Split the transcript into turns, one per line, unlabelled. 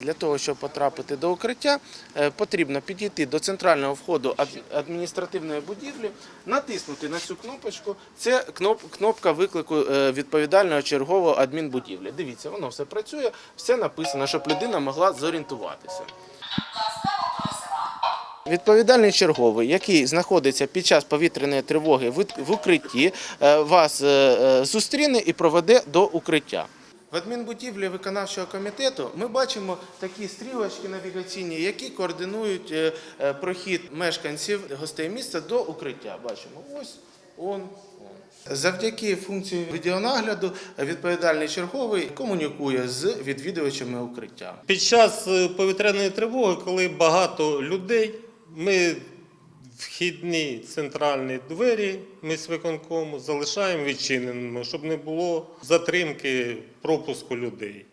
Для того, щоб потрапити до укриття, е, потрібно підійти до центрального входу адміністративної будівлі, натиснути на цю кнопочку. Це кнопка виклику е, відповідального чергового адмінбудівлі. Дивіться, воно все працює, все написано, щоб людина могла зорієнтуватися. Відповідальний черговий, який знаходиться під час повітряної тривоги в укритті, е, вас зустріне і проведе до укриття. В адмінбудівлі виконавчого комітету ми бачимо такі стрілочки навігаційні, які координують е, е, прохід мешканців гостей міста до укриття. Бачимо, ось он. Завдяки функції відеонагляду відповідальний черговий комунікує з відвідувачами укриття.
Під час е, повітряної тривоги, коли багато людей, ми вхідні центральні двері ми з виконкому залишаємо відчиненими, щоб не було затримки пропуску людей.